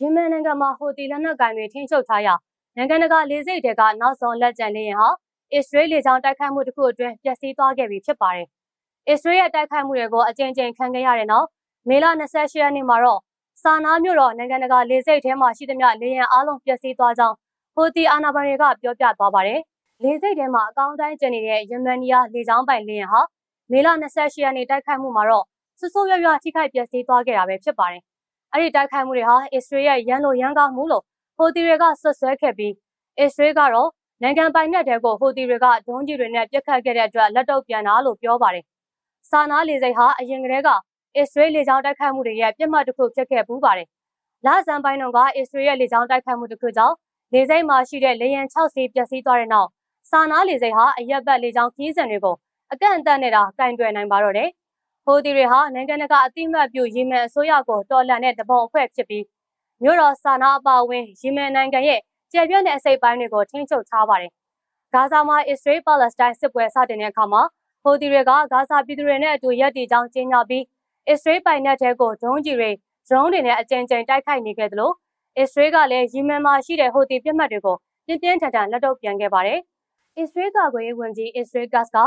ယီမန်နိုင်ငံမှာဟိုတီလက်နက်ကိုင်တွေထိန်းချုပ်ထားရာနိုင်ငံတကာလေဆိပ်တွေကနောက်ဆုံးလက်ကျန်လေယာဉ်ဟာအစ္စရေးလေကြောင်းတိုက်ခိုက်မှုတစ်ခုအတွင်းပျက်စီးသွားခဲ့ပြီဖြစ်ပါတယ်။အစ္စရေးရဲ့တိုက်ခိုက်မှုတွေကိုအကြိမ်ကြိမ်ခံခဲ့ရတဲ့နောက်မေလ28ရက်နေ့မှာတော့စာနာမြို့တော်နိုင်ငံတကာလေဆိပ်ထဲမှာရှိသမျှလေယာဉ်အလုံးပျက်စီးသွားကြောင်းဟိုတီအာနာဘန်တွေကပြောပြသွားပါတယ်။လေဆိပ်ထဲမှာအကောင်းတိုင်းကျင်နေတဲ့ယမန်နီယာလေကြောင်းပိုင်လေယာဉ်ဟာမေလ28ရက်နေ့တိုက်ခိုက်မှုမှာတော့ဆူဆူရွရွထိခိုက်ပျက်စီးသွားခဲ့တာပဲဖြစ်ပါတယ်။ အဲ့ဒီတိုက်ခိုက်မှုတွေဟာအစ္စရေးရဲ့ရန်လိုရန်ကားမှုလို့ဟိုတီတွေကဆွဆွဲခဲ့ပြီးအစ္စရေးကတော့နိုင်ငံပိုင်နက်တဲကိုဟိုတီတွေကဒုံးကြီးတွေနဲ့ပြစ်ခတ်ခဲ့တဲ့အတွက်လက်တော့ပြန်တာလို့ပြောပါတယ်။စာနာလေစိတ်ဟာအရင်ကတည်းကအစ္စရေးလေကြောင်းတိုက်ခိုက်မှုတွေရဲ့ပြစ်မှတ်တစ်ခုဖြစ်ခဲ့ပူးပါတယ်။လဆန်ပိုင်းတုန်းကအစ္စရေးရဲ့လေကြောင်းတိုက်ခိုက်မှုတစ်ခုကြောင့်လေစိတ်မှာရှိတဲ့လေယာဉ်6စီးပျက်စီးသွားတဲ့နောက်စာနာလေစိတ်ဟာအရက်ဘတ်လေကြောင်းကြီးစံတွေကိုအကန့်အသတ်နဲ့တာကင်တွယ်နိုင်ပါတော့တယ်။ ဟိုတီတွေဟာနိုင်ငံတကာအသိမှတ်ပြုယီမန်အစိုးရကိုတော်လှန်တဲ့တပုံအဖွဲ့ဖြစ်ပြီးမြို့တော်ဆာနာအပါအဝင်ယီမန်နိုင်ငံရဲ့ကျေပြန့်တဲ့အစိပ်ပိုင်းတွေကိုထိန်းချုပ်ထားပါတယ်။ဂါဇာမှာအစ္စရေးပါလက်စတိုင်းစစ်ပွဲစတင်တဲ့အခါမှာဟိုတီတွေကဂါဇာပြည်သူတွေနဲ့အတူရပ်တည်ကြောင်းကြေညာပြီးအစ္စရေးပိုင်နက်တဲကိုဒုံးကြီးတွေဒရုန်းတွေနဲ့အကြိမ်ကြိမ်တိုက်ခိုက်နေခဲ့သလိုအစ္စရေးကလည်းယီမန်မှာရှိတဲ့ဟိုတီပြစ်မှတ်တွေကိုပြင်းပြင်းထန်ထန်လက်တော့ပြန်ခဲ့ပါတယ်။အစ္စရေးကာကွယ်ရေးဝန်ကြီးအစ္စရေးဂတ်စ်က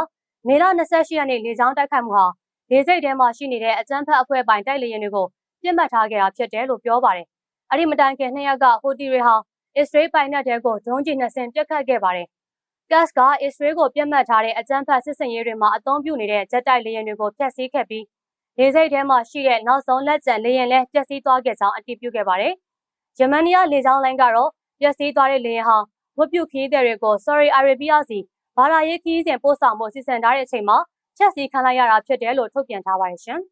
မေလ28ရက်နေ့လေကြောင်းတိုက်ခိုက်မှုဟာ လေဆိပ်ထဲမှာရှိနေတဲ့အကြမ်းဖက်အဖွဲ့ပိုင်တိုက်လေယာဉ်တွေကိုပြစ်မှတ်ထားခဲ့တာဖြစ်တယ်လို့ပြောပါတယ်။အဲ့ဒီမတိုင်ခင်နှစ်ရက်ကဟိုတီတွေဟာအစ္စရေးပိုင်နက်တဲကိုဒုံးကျည်နှစ်စင်ပြစ်ခတ်ခဲ့ပါတယ်။ကတ်စ်ကအစ္စရေးကိုပြစ်မှတ်ထားတဲ့အကြမ်းဖက်စစ်စင်ရေးတွေမှာအသုံးပြုနေတဲ့ဂျက်တိုက်လေယာဉ်တွေကိုဖျက်ဆီးခဲ့ပြီးလေဆိပ်ထဲမှာရှိတဲ့နောက်ဆုံးလက်ကျန်လေယာဉ်လည်းပျက်စီးသွားခဲ့ကြောင်းအတည်ပြုခဲ့ပါတယ်။ဂျမန်နီးယားလေကြောင်းလိုင်းကတော့ပျက်စီးသွားတဲ့လေယာဉ်ဟာဝတ်ပြုခီးတဲ့တွေကို Sorry Arabia စီဘာသာရေးခီးစဉ်ပို့ဆောင်မှုစီစဉ်ထားတဲ့အချိန်မှာ ချက်စီခံလိုက်ရတာဖြစ်တယ်လို့ထုတ်ပြန်ထားပါတယ်ရှင်။